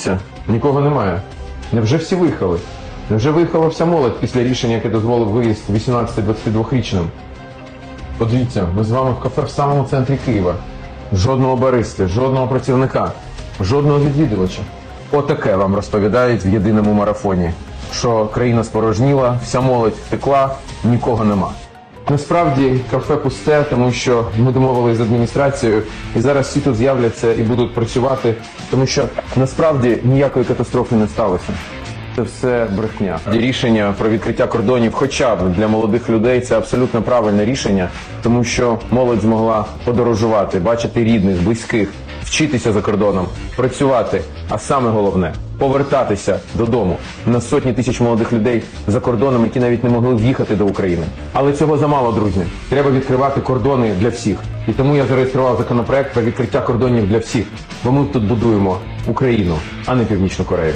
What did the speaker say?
Подивіться, нікого немає. Невже всі виїхали? Невже виїхала вся молодь після рішення, яке дозволив виїзд 18-22-річним? Подивіться, ми з вами в кафе в самому центрі Києва. Жодного баристи, жодного працівника, жодного відвідувача. Отаке вам розповідають в єдиному марафоні, що країна спорожніла, вся молодь втекла, нікого нема. Насправді кафе пусте, тому що ми домовилися з адміністрацією, і зараз всі тут з'являться і будуть працювати, тому що насправді ніякої катастрофи не сталося. Це все брехня. Рішення про відкриття кордонів, хоча б для молодих людей, це абсолютно правильне рішення, тому що молодь змогла подорожувати, бачити рідних, близьких, вчитися за кордоном, працювати. А саме головне повертатися додому на сотні тисяч молодих людей за кордоном, які навіть не могли в'їхати до України. Але цього замало, друзі. Треба відкривати кордони для всіх. І тому я зареєстрував законопроект про відкриття кордонів для всіх, бо ми тут будуємо Україну, а не Північну Корею.